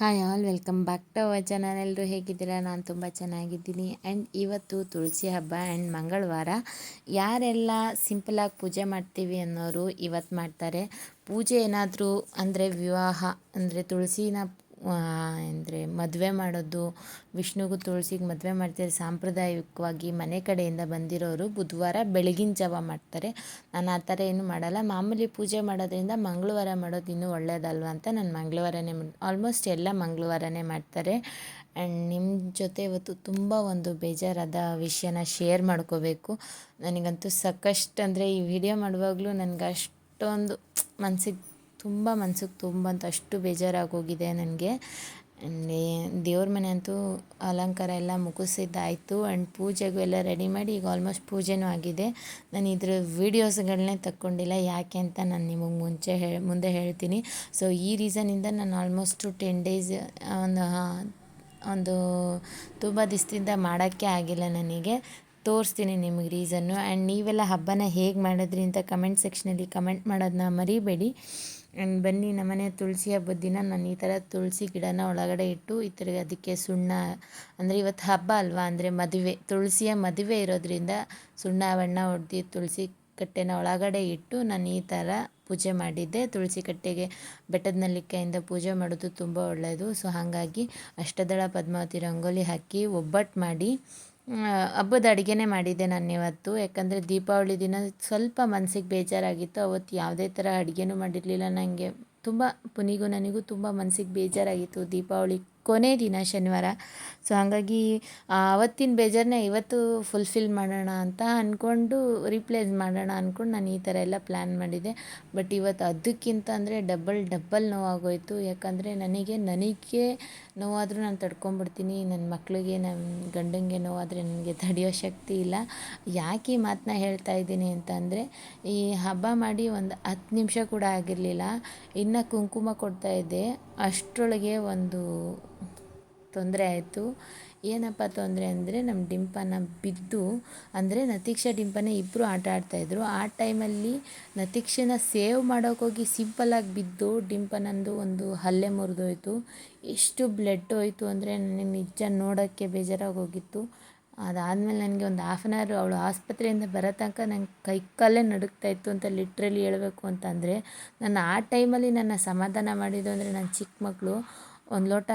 Hi all welcome back to our channel ಎಲ್ಲರೂ ಹೇಗಿದ್ದೀರಾ? ನಾನು ತುಂಬ ಚೆನ್ನಾಗಿದ್ದೀನಿ. ಆ್ಯಂಡ್ ಇವತ್ತು ತುಳಸಿ ಹಬ್ಬ ಆ್ಯಂಡ್ ಮಂಗಳವಾರ. ಯಾರೆಲ್ಲ ಸಿಂಪಲಾಗಿ ಪೂಜೆ ಮಾಡ್ತೀವಿ ಅನ್ನೋರು ಇವತ್ತು ಮಾಡ್ತಾರೆ. ಪೂಜೆ ಏನಾದರೂ ಅಂದರೆ ವಿವಾಹ, ಅಂದರೆ ತುಳಸಿನ ಅಂದರೆ ಮದುವೆ ಮಾಡೋದು, ವಿಷ್ಣುಗೂ ತುಳಸಿಗೆ ಮದುವೆ ಮಾಡ್ತಾರೆ ಸಾಂಪ್ರದಾಯಿಕವಾಗಿ ಮನೆ ಕಡೆಯಿಂದ ಬಂದಿರೋರು ಬುಧವಾರ ಬೆಳಗಿನ ಜಾವ ಮಾಡ್ತಾರೆ. ನಾನು ಆ ಥರ ಏನು ಮಾಡಲ್ಲ. ಮಾಮೂಲಿ ಪೂಜೆ ಮಾಡೋದ್ರಿಂದ ಮಂಗಳವಾರ ಮಾಡೋದು ಇನ್ನೂ ಒಳ್ಳೇದಲ್ವ ಅಂತ ನಾನು ಮಂಗಳವಾರನೇ ಆಲ್ಮೋಸ್ಟ್ ಎಲ್ಲ ಮಂಗಳವಾರನೇ ಮಾಡ್ತಾರೆ. ಆ್ಯಂಡ್ ನಿಮ್ಮ ಜೊತೆ ಇವತ್ತು ತುಂಬ ಒಂದು ಬೇಜಾರಾದ ವಿಷಯನ ಶೇರ್ ಮಾಡ್ಕೋಬೇಕು. ನನಗಂತೂ ಸಾಕಷ್ಟು ಅಂದರೆ ಈ ವಿಡಿಯೋ ಮಾಡುವಾಗಲೂ ನನಗೆ ಅಷ್ಟೊಂದು ಮನ್ಸಿಗೆ ತುಂಬ ಮನಸ್ಸಿಗೆ ತುಂಬ ಅಂತ ಅಷ್ಟು ಬೇಜಾರಾಗೋಗಿದೆ ನನಗೆ. ದೇವ್ರ ಮನೆ ಅಂತೂ ಅಲಂಕಾರ ಎಲ್ಲ ಮುಗಿಸಿದ್ದಾಯಿತು. ಆ್ಯಂಡ್ ಪೂಜೆಗೂ ಎಲ್ಲ ರೆಡಿ ಮಾಡಿ ಈಗ ಆಲ್ಮೋಸ್ಟ್ ಪೂಜೆನೂ ಆಗಿದೆ. ನಾನು ಇದ್ರ ವೀಡಿಯೋಸ್ಗಳನ್ನೇ ತಕ್ಕೊಂಡಿಲ್ಲ. ಯಾಕೆ ಅಂತ ನಾನು ನಿಮಗೆ ಮುಂಚೆ ಹೇ, ಮುಂದೆ ಹೇಳ್ತೀನಿ. ಸೊ ಈ ರೀಸನಿಂದ ನಾನು ಆಲ್ಮೋಸ್ಟು ಟೆನ್ ಡೇಸ್ ಒಂದು ಒಂದು, ತುಂಬ ದಿವಸದಿಂದ ಮಾಡೋಕ್ಕೆ ಆಗಿಲ್ಲ ನನಗೆ. ತೋರಿಸ್ತೀನಿ ನಿಮಗೆ ರೀಸನ್ನು ಆ್ಯಂಡ್ ನೀವೆಲ್ಲ ಹಬ್ಬನ ಹೇಗೆ ಮಾಡಿದ್ರಿ ಅಂತ ಕಮೆಂಟ್ ಸೆಕ್ಷನಲ್ಲಿ ಕಮೆಂಟ್ ಮಾಡೋದನ್ನ ಮರಿಬೇಡಿ. ಆ್ಯಂಡ್ ಬನ್ನಿ ನಮ್ಮನೆ ತುಳಸಿ ಹಬ್ಬದ ದಿನ ನಾನು ಈ ಥರ ತುಳಸಿ ಗಿಡನ ಒಳಗಡೆ ಇಟ್ಟು, ಈ ಥರ ಅದಕ್ಕೆ ಸುಣ್ಣ, ಅಂದರೆ ಇವತ್ತು ಹಬ್ಬ ಅಲ್ವಾ, ಅಂದರೆ ಮದುವೆ, ತುಳಸಿಯ ಮದುವೆ ಇರೋದ್ರಿಂದ ಸುಣ್ಣ, ಬಣ್ಣ ಹೊಡೆದು ತುಳಸಿ ಕಟ್ಟೆನ ಒಳಗಡೆ ಇಟ್ಟು ನಾನು ಈ ಥರ ಪೂಜೆ ಮಾಡಿದ್ದೆ. ತುಳಸಿ ಕಟ್ಟೆಗೆ ಬೆಟ್ಟದ ನಲ್ಲಿಕಾಯಿಂದ ಪೂಜೆ ಮಾಡೋದು ತುಂಬ ಒಳ್ಳೆಯದು ಸೊ ಹಾಗಾಗಿ ಅಷ್ಟದಳ ಪದ್ಮಾವತಿ ರಂಗೋಲಿ ಹಾಕಿ ಒಬ್ಬಟ್ಟು ಮಾಡಿ ಹಬ್ಬದ ಅಡುಗೆನೇ ಮಾಡಿದ್ದೆ ನಾನು ಇವತ್ತು. ಯಾಕಂದರೆ ದೀಪಾವಳಿ ದಿನ ಸ್ವಲ್ಪ ಮನಸ್ಸಿಗೆ ಬೇಜಾರಾಗಿತ್ತು. ಅವತ್ತು ಯಾವುದೇ ಥರ ಅಡುಗೆನೂ ಮಾಡಿರಲಿಲ್ಲ. ನನಗೆ ತುಂಬ, ಪುನಿಗೂ ನನಗೂ ತುಂಬ ಮನಸ್ಸಿಗೆ ಬೇಜಾರಾಗಿತ್ತು ದೀಪಾವಳಿ ಕೊನೆ ದಿನ ಶನಿವಾರ. ಸೊ ಹಾಗಾಗಿ ಆವತ್ತಿನ ಬೇಜಾರನ್ನ ಇವತ್ತು ಫುಲ್ಫಿಲ್ ಮಾಡೋಣ ಅಂತ ಅಂದ್ಕೊಂಡು ರಿಪ್ಲೇಸ್ ಮಾಡೋಣ ಅಂದ್ಕೊಂಡು ನಾನು ಈ ಥರ ಎಲ್ಲ ಪ್ಲ್ಯಾನ್ ಮಾಡಿದೆ. ಬಟ್ ಇವತ್ತು ಅದಕ್ಕಿಂತ ಅಂದರೆ ಡಬ್ಬಲ್ ಡಬ್ಬಲ್ ನೋವಾಗೋಯಿತು. ಯಾಕಂದರೆ ನನಗೆ ನನಗೆ ನೋವಾದರೂ ನಾನು ತಡ್ಕೊಂಬಿಡ್ತೀನಿ ನನ್ನ ಮಕ್ಕಳಿಗೆ ನನ್ನ ಗಂಡಂಗೆ ನೋವಾದರೆ ನನಗೆ ತಡೆಯೋ ಶಕ್ತಿ ಇಲ್ಲ. ಯಾಕೆ ಈ ಮಾತನ್ನ ಹೇಳ್ತಾ ಇದ್ದೀನಿ ಅಂತಂದರೆ ಈ ಹಬ್ಬ ಮಾಡಿ ಒಂದು ಹತ್ತು ನಿಮಿಷ ಕೂಡ ಆಗಿರಲಿಲ್ಲ. ಇನ್ನು ಕುಂಕುಮ ಕೊಡ್ತಾ ಇದ್ದೆ. ಅಷ್ಟರೊಳಗೆ ಒಂದು ತೊಂದರೆ ಆಯಿತು. ಏನಪ್ಪ ತೊಂದರೆ ಅಂದರೆ ನಮ್ಮ ಡಿಂಪನ ಬಿದ್ದು, ಅಂದರೆ ನತೀಕ್ಷಾ ಡಿಂಪನೇ ಇಬ್ಬರು ಆಟ ಆಡ್ತಾಯಿದ್ರು ಆ ಟೈಮಲ್ಲಿ ನತೀಕ್ಷನ ಸೇವ್ ಮಾಡೋಕ್ಕೋಗಿ ಸಿಂಪಲ್ಲಾಗಿ ಬಿದ್ದು ಡಿಂಪನಂದು ಒಂದು ಹಲ್ಲೆ ಮುರಿದೋಯ್ತು. ಎಷ್ಟು ಬ್ಲಡ್ ಹೋಯಿತು ಅಂದರೆ ನನಗೆ ನಿಜ ನೋಡೋಕ್ಕೆ ಬೇಜಾರಾಗೋಗಿತ್ತು ಅದಾದಮೇಲೆ ನನಗೆ ಒಂದು ಹಾಫ್ ಆನ್ ಅವರು ಅವಳು ಆಸ್ಪತ್ರೆಯಿಂದ ಬರೋ ತನಕ ನಂಗೆ ಕೈ ಕಾಲೇ ನಡುಗ್ತಾ ಇತ್ತು ಅಂತ ಲಿಟ್ರಲಿ ಹೇಳಬೇಕು ಅಂತಂದರೆ ನಾನು ಆ ಟೈಮಲ್ಲಿ ನನ್ನ ಸಮಾಧಾನ ಮಾಡಿದ್ದು ಅಂದರೆ ನನ್ನ ಚಿಕ್ಕ ಮಕ್ಕಳು ಒಂದು ಲೋಟ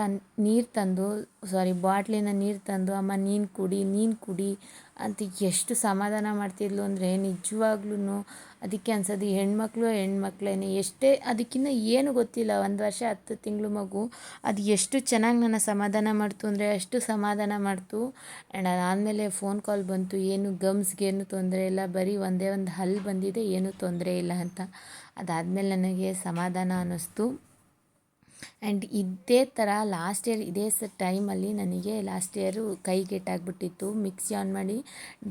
ನೀರು ತಂದು ಸಾರಿ ಬಾಟ್ಲಿನ ನೀರು ತಂದು, ಅಮ್ಮ, ನೀನು ಕುಡಿ ನೀನು ಕುಡಿ ಅಂತ ಎಷ್ಟು ಸಮಾಧಾನ ಮಾಡ್ತಿದ್ಲು ಅಂದರೆ ನಿಜವಾಗ್ಲೂ ಅದಕ್ಕೆ ಅನ್ಸೋದು ಹೆಣ್ಮಕ್ಳು ಹೆಣ್ಮಕ್ಳೇ ಎಷ್ಟೇ ಅದಕ್ಕಿಂತ ಏನು ಗೊತ್ತಿಲ್ಲ, ಒಂದು ವರ್ಷ, ಹತ್ತು ತಿಂಗಳು ಮಗು, ಅದು ಎಷ್ಟು ಚೆನ್ನಾಗಿ ನನ್ನ ಸಮಾಧಾನ ಮಾಡ್ತು ಅಂದರೆ ಅಷ್ಟು ಸಮಾಧಾನ ಮಾಡ್ತು. ಆ್ಯಂಡ್ ಅದಾದಮೇಲೆ ಫೋನ್ ಕಾಲ್ ಬಂತು, ಏನು ಗಮ್ಸ್ಗೇನು ತೊಂದರೆ ಇಲ್ಲ, ಬರೀ ಒಂದೇ ಒಂದು ಹಲ್ಲು ಬಂದಿದೆ, ಏನೂ ತೊಂದರೆ ಇಲ್ಲ ಅಂತ. ಅದಾದಮೇಲೆ ನನಗೆ ಸಮಾಧಾನ ಅನ್ನಿಸ್ತು. ಆ್ಯಂಡ್ ಇದೇ ಥರ ಲಾಸ್ಟ್ ಇಯರ್ ಇದೇ ಸ ಟೈಮಲ್ಲಿ ನನಗೆ ಲಾಸ್ಟ್ ಇಯರು ಕೈಗೆಟಾಗ್ಬಿಟ್ಟಿತ್ತು ಮಿಕ್ಸಿ ಆನ್ ಮಾಡಿ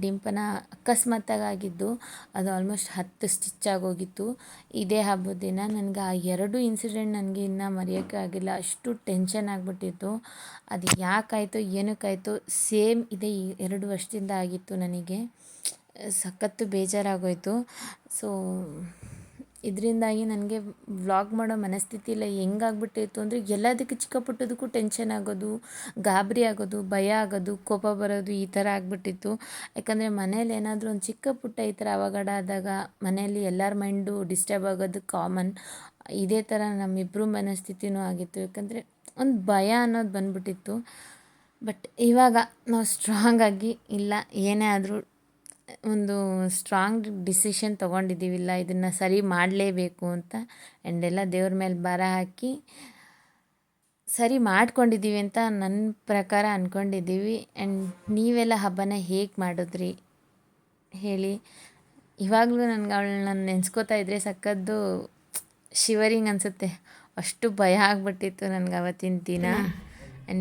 ಡಿಂಪನ ಅಕಸ್ಮಾತ್ತಾಗಿ ಆಗಿದ್ದು ಅದು ಆಲ್ಮೋಸ್ಟ್ ಹತ್ತು ಸ್ಟಿಚ್ ಆಗೋಗಿತ್ತು. ಇದೇ ಹಬ್ಬದ ದಿನ ನನಗೆ ಆ ಎರಡು ಇನ್ಸಿಡೆಂಟ್ ನನಗೆ ಇನ್ನೂ ಮರೆಯೋಕ್ಕೆ ಆಗಿಲ್ಲ. ಅಷ್ಟು ಟೆನ್ಷನ್ ಆಗಿಬಿಟ್ಟಿತ್ತು. ಅದು ಯಾಕಾಯಿತು, ಏನಕ್ಕಾಯಿತು ಸೇಮ್ ಇದೇ ಎರಡು ವರ್ಷದಿಂದ ಆಗಿತ್ತು ನನಗೆ. ಸಖತ್ತು ಬೇಜಾರಾಗೋಯಿತು. ಸೊ ಇದರಿಂದಾಗಿ ನನಗೆ ವ್ಲಾಗ್ ಮಾಡೋ ಮನಸ್ಥಿತಿ ಇಲ್ಲ ಹೆಂಗಾಗ್ಬಿಟ್ಟಿತ್ತು ಅಂದರೆ ಎಲ್ಲದಕ್ಕೂ ಚಿಕ್ಕ ಪುಟ್ಟದಕ್ಕೂ ಟೆನ್ಷನ್ ಆಗೋದು, ಗಾಬರಿ ಆಗೋದು, ಭಯ ಆಗೋದು, ಕೋಪ ಬರೋದು ಈ ಥರ ಆಗಿಬಿಟ್ಟಿತ್ತು. ಯಾಕಂದರೆ ಮನೇಲಿ ಏನಾದರೂ ಒಂದು ಚಿಕ್ಕ ಪುಟ್ಟ ಈ ಥರ ಅವಘಡ ಆದಾಗ ಮನೆಯಲ್ಲಿ ಎಲ್ಲರ ಮೈಂಡು ಡಿಸ್ಟರ್ಬ್ ಆಗೋದು ಕಾಮನ್ ಇದೇ ಥರ ನಮ್ಮಿಬ್ಬರು ಮನಸ್ಥಿತಿನೂ ಆಗಿತ್ತು. ಯಾಕಂದರೆ ಒಂದು ಭಯ ಅನ್ನೋದು ಬಂದ್ಬಿಟ್ಟಿತ್ತು. ಬಟ್ ಇವಾಗ ನಾವು ಸ್ಟ್ರಾಂಗಾಗಿ ಇಲ್ಲ, ಏನೇ ಆದರೂ ಒಂದು ಸ್ಟ್ರಾಂಗ್ ಡಿಸಿಷನ್ ತೊಗೊಂಡಿದ್ದೀವಿಲ್ಲ ಇದನ್ನು ಸರಿ ಮಾಡಲೇಬೇಕು ಅಂತ. ಆ್ಯಂಡ್ ಎಲ್ಲ ದೇವ್ರ ಮೇಲೆ ಬರ ಹಾಕಿ ಸರಿ ಮಾಡ್ಕೊಂಡಿದ್ದೀವಿ ಅಂತ ನನ್ನ ಪ್ರಕಾರ ಅಂದ್ಕೊಂಡಿದ್ದೀವಿ ಆ್ಯಂಡ್ ನೀವೆಲ್ಲ ಹಬ್ಬನ ಹೇಗೆ ಮಾಡಿದ್ರಿ? ಹೇಳಿ. ಇವಾಗಲೂ ನನಗೆ ಅವಳನ್ನ ನೆನೆಸ್ಕೋತಾ ಇದ್ದರೆ ಸಕ್ಕದ್ದು ಶಿವರಿಂಗ್ ಅನಿಸುತ್ತೆ. ಅಷ್ಟು ಭಯ ಆಗ್ಬಿಟ್ಟಿತ್ತು ನನಗೆ ಅವತ್ತಿನ ದಿನ.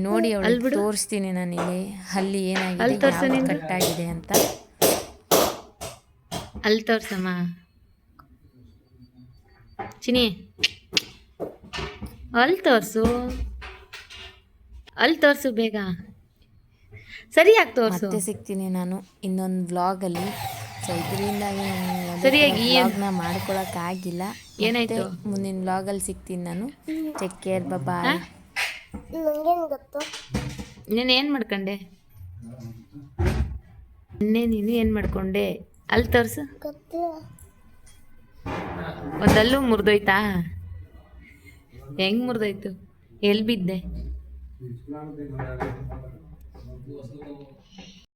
ನೋಡಿ ಅವಳು ತೋರಿಸ್ತೀನಿ ನನಗೆ ಅಲ್ಲಿ ಏನಾಗಿದೆ ಕಟ್ಟಾಗಿದೆ ಅಂತ. ಅಲ್ಲಿ ತೋರ್ಸಮ್ಮ. ಚಿನಿ ಅಲ್ಲಿ ತೋರಿಸು. ಅಲ್ಲಿ ತೋರಿಸು ಬೇಗ. ಸರಿಯಾಗಿ ತೋರಿಸು. ಮತ್ತೆ ಸಿಗ್ತೀನಿ ನಾನು ಇನ್ನೊಂದು ವ್ಲಾಗಲ್ಲಿ ಸೊ ಇದರಿಂದಾಗಿ ಸರಿಯಾಗಿ ವ್ಲಾಗ್ನ ಮಾಡ್ಕೊಳಕ್ಕಾಗಿಲ್ಲ ಏನಾಯ್ತು? ಮುಂದಿನ ವ್ಲಾಗಲ್ಲಿ ಸಿಗ್ತೀನಿ ನಾನು. ಟೇಕ್ ಕೇರ್ ಬಾಬಾ ನಂಗೇನು ಗೊತ್ತು? ನೀನು ಏನು ಮಾಡ್ಕೊಂಡೆ? ನಿನ್ನೆ ನೀನು ಏನು ಮಾಡ್ಕೊಂಡೆ? ಅಲ್ಲಿ ತೋರಿಸು. ಒಂದಲ್ಲೂ ಮುರಿದೋಯ್ತಾ? ಹೆಂಗ್ ಮುರಿದೋಯ್ತು? ಎಲ್ಲಿ ಬಿದ್ದೆ?